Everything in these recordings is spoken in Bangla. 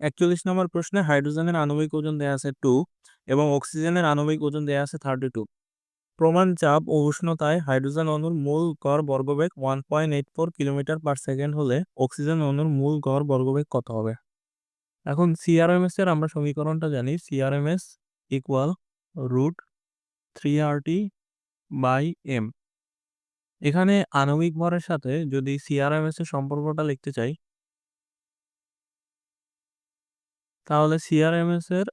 একচল্লিশ নম্বর প্রশ্নে হাইড্রোজেনের আণবিক ওজন দেয়া আছে টু এবং অক্সিজেনের আণবিক ওজন দেয়া আছে থার্টি টু প্রমাণ চাপ ও উষ্ণতায় হাইড্রোজেন অণুর মূল গড় বর্গবেগ one point eight four kilometre per second হলে অক্সিজেন অণুর মূল গড় বর্গবেগ কত হবে? এখন সিআরএমএস এর আমরা সমীকরণটা জানি। C RMS equal root three R T by M এখানে আণবিক ভরের সাথে যদি সিআরএমএস এর সম্পর্কটা লিখতে চাই তাহলে সিআরএমএস এর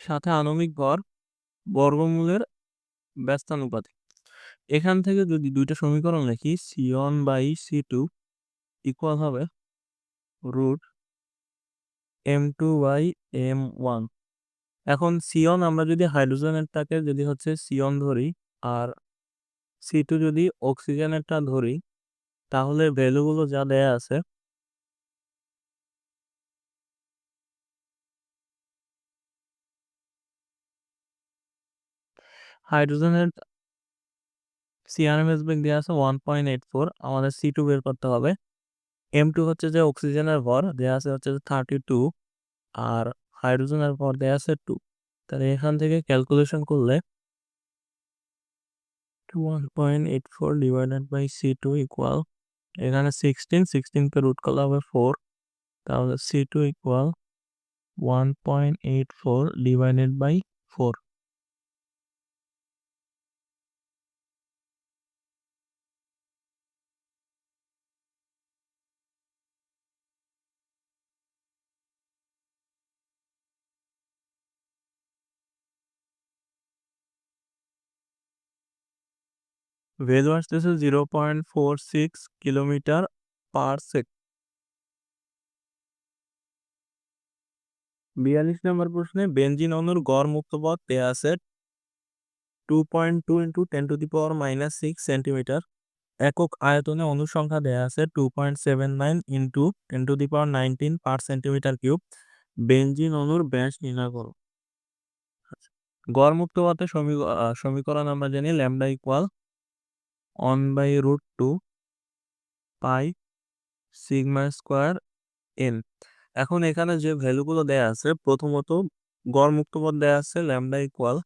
সাথে আণবিক ভর বর্গমূলের ব্যস্তানুপাতিক। এখান থেকে যদি দুইটা সমীকরণ লিখি C one by C two equal হবে root M two by M one এখন সিয়ন আমরা যদি হাইড্রোজেনেরটাকে যদি হচ্ছে সিয়ন ধরি আর সি টু যদি অক্সিজেনেরটা ধরি, তাহলে ভ্যালুগুলো যা দেয়া আছে হাইড্রোজেনের সিআরএমএস বেগ দেওয়া আছে ওয়ান পয়েন্ট এইট ফোর আমাদের সি টু বের করতে হবে। এম টু হচ্ছে যে অক্সিজেনের ভর দেওয়া আছে হচ্ছে যে থার্টি টু আর হাইড্রোজেনের ভর দেওয়া আছে টু তাহলে এখান থেকে ক্যালকুলেশন করলে one point eight four divided by C two equal এখানে সিক্সটিন সিক্সটিনকে রুট করলে হবে ফোর তাহলে C two equal one point eight four divided by four value আসতেছে zero point four six kilometre per sec বিয়াল্লিশ নম্বর প্রশ্নে বেঞ্জিন অণুর গড় মুক্ত পথ দেয়া আছে two point two into ten to the power minus six centimetre একক আয়তনে অনুসংখ্যা দেয়া আছে two point seven nine into ten to the power nineteen per centimetre cube benzene অণুর ব্যাস নির্ণয় করো গড় মুক্ত পথের সমীকরণ আমরা জানি lambda equal one by root two pi sigma square N এখন এখানে যে ভ্যালুগুলো দেয়া আছে, প্রথমত গড় মুক্ত মুক্তপদ দেয়া আছে lambda equal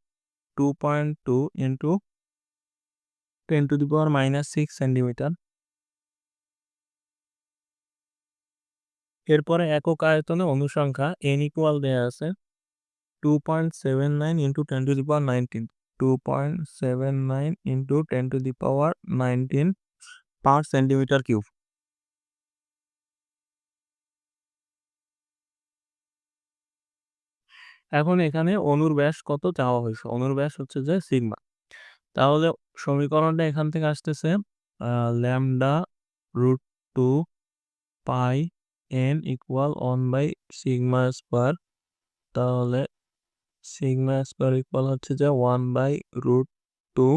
two point two into ten to the power minus six centimetre এরপরে একক আয়তনে অনুসংখ্যা এন ইকুয়াল দেয়া আছে two point seven nine into ten to the power nineteen two point seven nine into ten to the power nineteen per centimetre cube এখন এখানে অনুর ব্যাস কত চাওয়া হয়েছে? অনুর ব্যাস হচ্ছে যে সিগমা। তাহলে সমীকরণটা এখান থেকে আসতেছে lambda root two pi N equal one by sigma square. তাহলে সিগমা স্কোয়ার ইকুয়াল হচ্ছে যে one by root two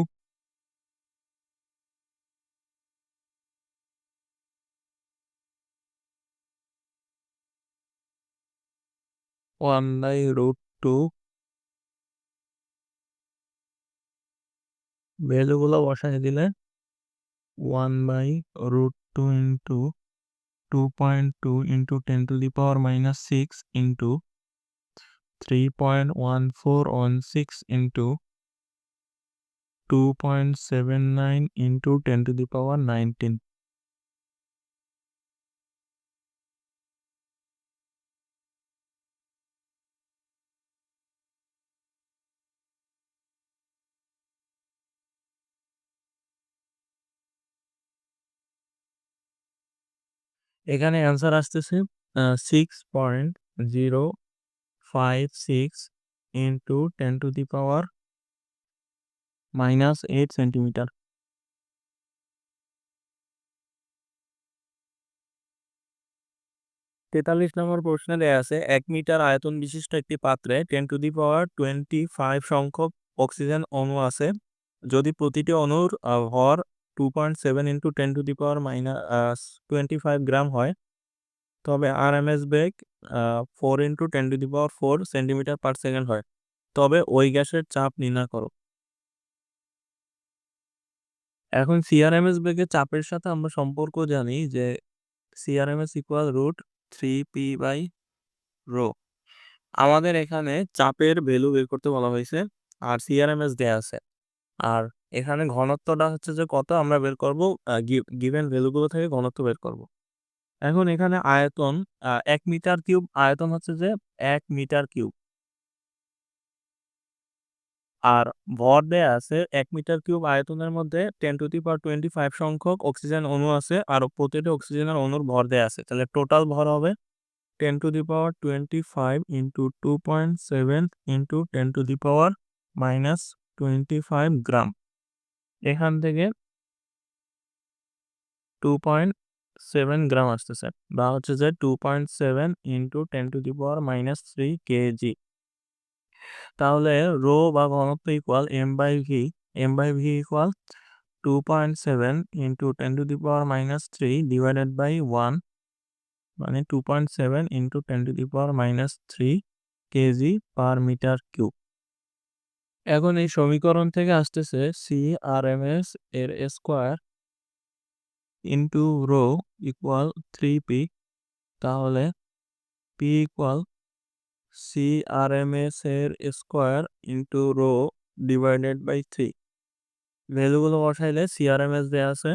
one by root two ভ্যালুগুলো বসাই দিলে one by root two into two point two into ten to the power minus six into three point one four one six into two point seven nine into ten to the power nineteen এখানে অ্যান্সার আসতেছে six point zero five six into ten to the power minus eight centimetre তেতাল্লিশ নম্বর প্রশ্নে দেয়া আছে, এক মিটার আয়তন বিশিষ্ট একটি পাত্রে ten to the power twenty five সংখ্যক অক্সিজেন অণু আছে। যদি প্রতিটি অণুর ভর two point seven into ten to the power minus twenty five gram হয়, তবে R M S beg four into ten to the power four centimetre per second হয়। তবে ওই গ্যাসের চাপ নির্ণয় করো। এখন সিআরএমএস বেগের চাপের সাথে আমরা সম্পর্ক জানি যে C RMS equal root three P by rho আমাদের এখানে চাপের ভ্যালু বের করতে বলা হয়েছে আর সিআরএমএস দেয়া আছে। আর এখানে ঘনত্বটা হচ্ছে যে কত আমরা বের করব গিভেন ভ্যালুগুলো থেকে ঘনত্ব বের করব। এখন এখানে আয়তন এক মিটার কিউব, আয়তন হচ্ছে যে এক মিটার কিউব। আর ভর দেয়া আছে এক মিটার কিউব আয়তনের মধ্যে ten to the twenty five সংখ্যক অক্সিজেন অণু আছে আর প্রতিটি অক্সিজেনের অণুর ভর দেয়া আছে। তাহলে টোটাল ভর হবে ten to the power twenty five into two point seven into ten to the power minus twenty five gram. এখান থেকে টু পয়েন্ট সেভেন গ্রাম আসতেছে বা হচ্ছে যে two point seven into ten to the power minus three K G তাহলে রো বা ঘনত্ব equal M by V M by V equal two point seven into ten to the power minus three divided by one মানে two point seven into ten to the power minus three K G per metre cube এখন এই সমীকরণ থেকে আসতেছে সি আর এম এস এর square into rho equal three P তাহলে P equal C R M S এর square into rho divided by three ভ্যালুগুলো বসাইলে সি আর এম এস দেওয়া আছে।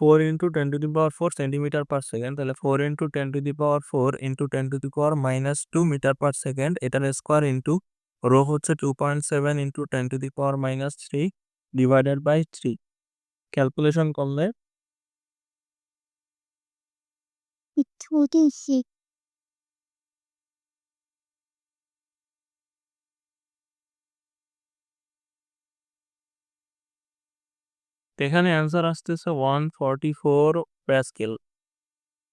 Four into ten to the power four centimetre per second তাহলে four into ten to the power four into ten to the power minus two metre per second এটার স্কোয়ার ইন্টু রো হচ্ছে two point seven into ten to the power minus three divided by three calculation করলে এখানে অ্যান্সার আসতেছে ওয়ান ফর্টি ফোর প্যাসকেল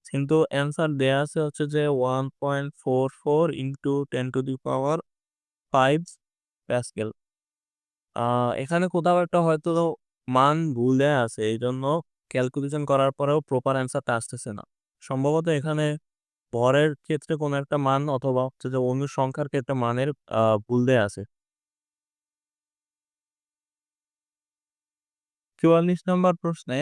কিন্তু অ্যান্সার দেয়া আছে হচ্ছে যে one point four four into ten to the power five pascal এখানে কোথাও একটা হয়তো মান ভুলে আছে এই জন্য ক্যালকুলেশন করার পরেও প্রপার অ্যান্সারটা আসতেছে না। সম্ভবত এখানে ভরের ক্ষেত্রে কোনো একটা মান অথবা হচ্ছে যে অন্য সংখ্যার ক্ষেত্রে মানের ভুল দেয়া আছে। চুয়াল্লিশ নম্বর প্রশ্নে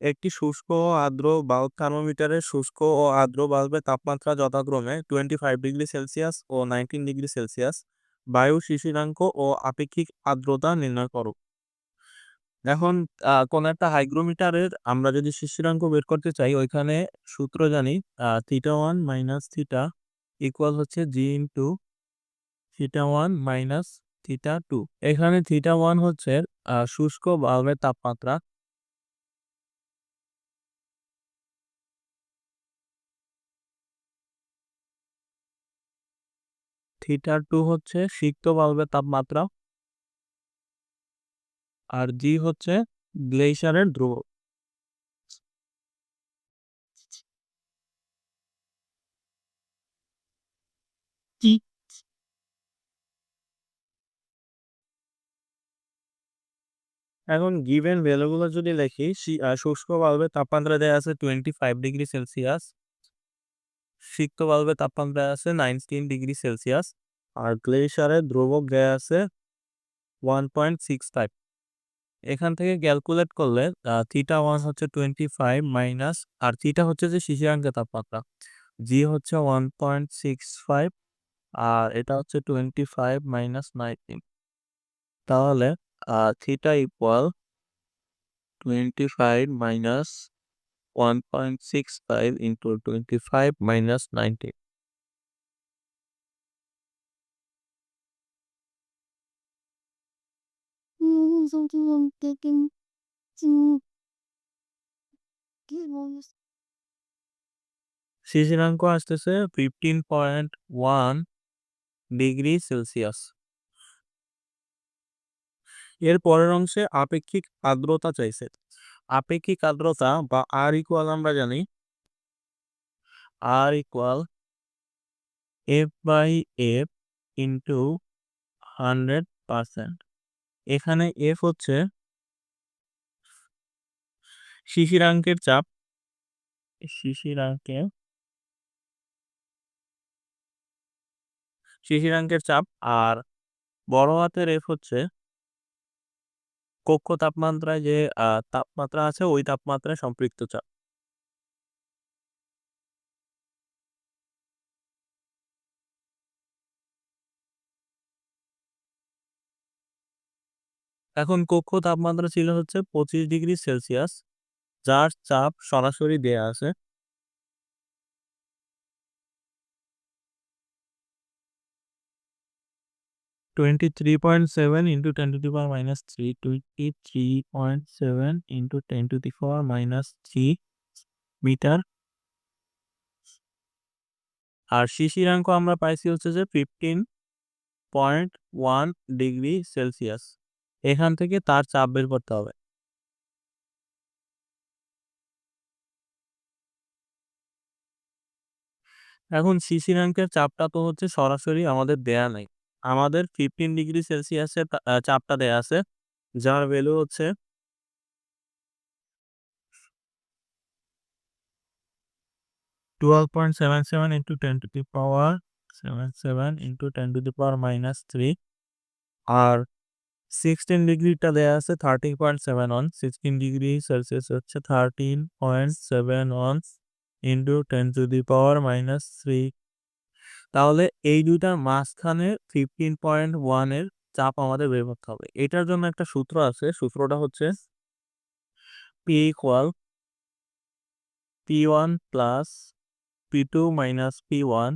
একটি শুষ্ক ও আর্দ্র বাল্ব থার্মোমিটারের শুষ্ক ও আর্দ্র বাল্বের তাপমাত্রা যথাক্রমে টোয়েন্টি ফাইভ ডিগ্রি সেলসিয়াস ও নাইনটিন ডিগ্রি সেলসিয়াস বায়ু শিশিরাঙ্ক ও আপেক্ষিক আর্দ্রতা নির্ণয় করো। এখন কোন একটা হাইগ্রোমিটারের আমরা যদি শিশিরাঙ্ক বের করতে চাই, ওইখানে সূত্র জানি theta one minus theta equal হচ্ছে G into theta one minus theta two এখানে থিটা ওয়ান হচ্ছে শুষ্ক বাল্বের তাপমাত্রা। থিটা টু হচ্ছে সিক্ত বাল্বের তাপমাত্রা। আর জি হচ্ছে গ্লেশিয়ারের ধ্রুব এখন গিভেন ভ্যালুগুলো যদি লিখি শুষ্ক বাল্বের তাপমাত্রা দেওয়া আছে টোয়েন্টি ফাইভ ডিগ্রি সেলসিয়াস সিক্ত বাল্বের তাপমাত্রা আছে নাইনটিন ডিগ্রি সেলসিয়াস আর গ্লেশিয়ারের ধ্রুবক দেওয়া আছে ওয়ান পয়েন্ট সিক্স ফাইভ এখান থেকে ক্যালকুলেট করলে থিটা ওয়ান হচ্ছে টোয়েন্টি ফাইভ মাইনাস আর থিটা হচ্ছে যে শিশিরাঙ্কের তাপমাত্রা। জি হচ্ছে ওয়ান পয়েন্ট সিক্স ফাইভ আর এটা হচ্ছে টোয়েন্টি ফাইভ মাইনাস নাইনটিন তাহলে theta equal twenty five minus one point six five into twenty five minus nineteen শিশিরাঙ্ক আসতেছে fifteen point one degree Celsius এর পরের অংশে আপেক্ষিক আর্দ্রতা চাইছে আপেক্ষিক আর্দ্রতা বা আর ইকুয়াল আমরা জানি R equal F by F into hundred percent এখানে এফ হচ্ছে শিশিরাঙ্কের চাপ। শিশিরাঙ্কের শিশিরাঙ্কের চাপ আর বড় হাতের এফ হচ্ছে কক্ষ তাপমাত্রায় যে তাপমাত্রা আছে ওই তাপমাত্রায় সম্পৃক্ত চাপ। এখন কক্ষ তাপমাত্রা ছিল হচ্ছে পঁচিশ ডিগ্রি সেলসিয়াস, যার চাপ সরাসরি দেয়া আছে। Twenty three point seven into ten to the power minus three twenty three point seven into ten to the power minus three metre আর শিশিরাঙ্ক আমরা পাইছি হচ্ছে যে fifteen point one degree Celsius এখান থেকে তার চাপ বের করতে হবে। এখন সিসি র্যাঙ্কের চাপটা তো হচ্ছে সরাসরি আমাদের দেয়া নাই। আমাদের ফিফটিন ডিগ্রি সেলসিয়াসের চাপটা দেয়া আছে, যার ভ্যালু হচ্ছে twelve point seven seven into ten to the power seven seven into ten to the power minus three R sixteen ডিগ্রিটা দেয়া আছে thirteen point seven one sixteen degree Celsius হচ্ছে thirteen point seven one into ten to the power minus three তাহলে এই দুইটার মাঝখানে ফিফটিন পয়েন্ট ওয়ানের চাপ আমাদের বের করতে হবে। এটার জন্য একটা সূত্র আছে, সূত্রটা হচ্ছে P equal P one plus P two minus P one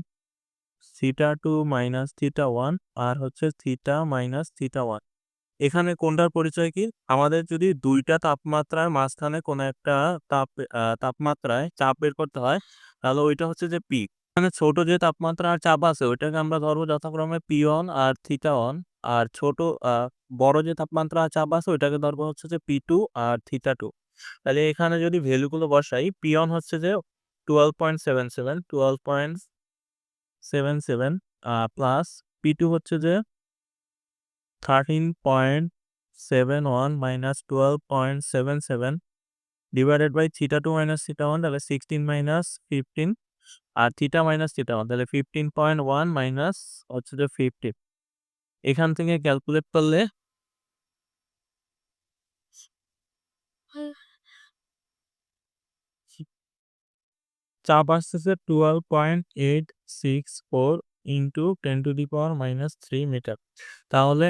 theta two minus theta one আর হচ্ছে থিটা মাইনাস থিটা ওয়ান এখানে কোনটার পরিচয় কি? আমাদের যদি দুইটা তাপমাত্রার মাঝখানে কোনো একটা তাপ তাপমাত্রায় চাপ বের করতে হয়, তাহলে ওইটা হচ্ছে যে পি এখানে ছোট যে তাপমাত্রা আর চাপ আছে, ওইটাকে আমরা ধরবো যথাক্রমে পি ওয়ান আর থিটা ওয়ান আর ছোট বড় যে তাপমাত্রা আর চাপ আছে, ওইটাকে ধরবো হচ্ছে যে পি টু আর থিটা টু তাহলে এখানে যদি ভ্যালুগুলো বসাই পি ওয়ান হচ্ছে যে twelve point seven seven twelve point seven seven plus P two হচ্ছে যে thirteen point seven one minus twelve point seven seven divided by theta two minus theta one তাহলে সিক্সটিন মাইনাস ফিফটিন আর থিটা মাইনাস থিটা ওয়ান তাহলে ফিফটিন পয়েন্ট ওয়ান মাইনাস হচ্ছে যে ফিফটিন এখান থেকে ক্যালকুলেট করলে চাপ আসতেছে twelve point eight six four into ten to the power minus three metre তাহলে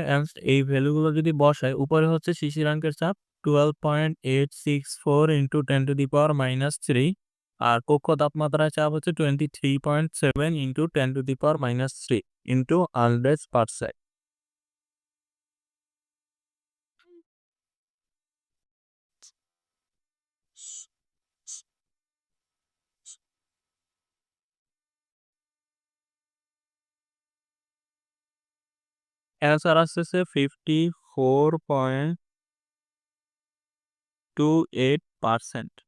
এই ভ্যালুগুলো যদি বসায় উপরে হচ্ছে শিশিরাঙ্কের চাপ twelve point eight six four into ten to the power minus three আর কক্ষ তাপমাত্রার চাপ হচ্ছে twenty three point seven into ten to the power minus three into hundred answer is R से fifty four point two eight percent.